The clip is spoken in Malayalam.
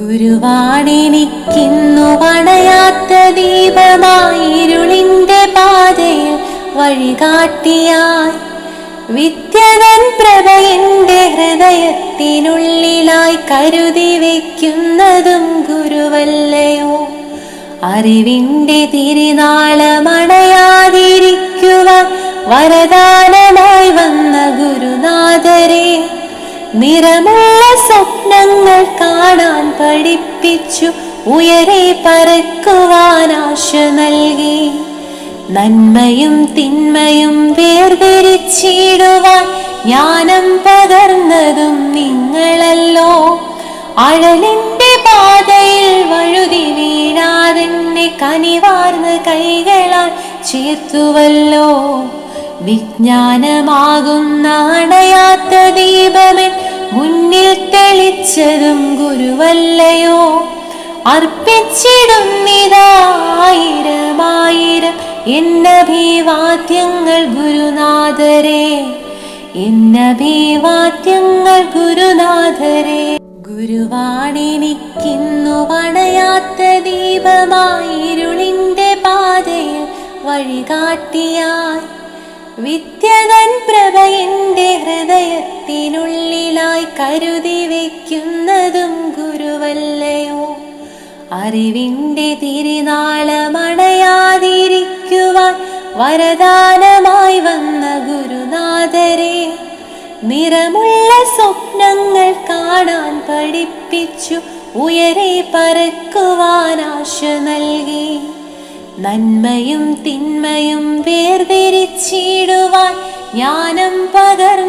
ഗുരുവാണെനിക്കിന്നു വണയാത്ത ദീപമായിരുളിന്റെ പാതയിൽ വഴികാട്ടിയായി. വിദ്യതൻ പ്രഭയന്റെ ഹൃദയത്തിനുള്ളിലായി കരുതി വയ്ക്കുന്നതും ഗുരുവല്ലയോ. അറിവിന്റെ തിരുനാളമണയാതിരിക്കുവാൻ വരദാനമായി വന്ന ഗുരുനാഥരെ നിറമുള്ള സ്വപ്നങ്ങൾ പഠിപ്പിച്ചു ഉയരെ പറക്കുവാൻ ആശ നൽകി. നന്മയും തിന്മയും വേർതിരിച്ചിടുവാൻ ജ്ഞാനം പകർന്നതും നിങ്ങളല്ലോ. അഴലിന്റെ പാതയിൽ വഴുതി വീഴാതെന്നെ കനിവാർന്ന കൈകളാൽ ചേർത്തുവല്ലോ. വിജ്ഞാനമാകുന്ന അണയാത്ത ദീപമൻ മുന്നിൽ തെളിച്ചതും ഗുരുവല്ലയോ? അർപ്പിച്ചിടുന്നിതായിരമായിരം എന്നഭിവാദ്യങ്ങൾ ഗുരുനാഥരെ എന്നഭിവാദ്യങ്ങൾ ഗുരുനാഥരെ. ഗുരുവാണെനിക്കിന്നു വണയാത്ത ദീപമായിരുളിന്റെ പാതയിൽ വഴികാട്ടിയായി. വിദ്യതൻ പ്രഭയന്റെ ഹൃദയത്തിനുള്ളിലായി കരുതി വയ്ക്കുന്നതും ഗുരുവല്ലയോ? അറിവിന്റെ തിരുനാളമണയാതിരിക്കുവാൻ വരദാനമായി വന്ന ഗുരുനാഥരെ നിറമുള്ള സ്വപ്നങ്ങൾ കാണാൻ പഠിപ്പിച്ചു ഉയരെ പറക്കുവാൻ ആശ നൽകി. നന്മയും തിന്മയും വേർതിരിച്ചിടുവാൻ ജ്ഞാനം പകർന്നു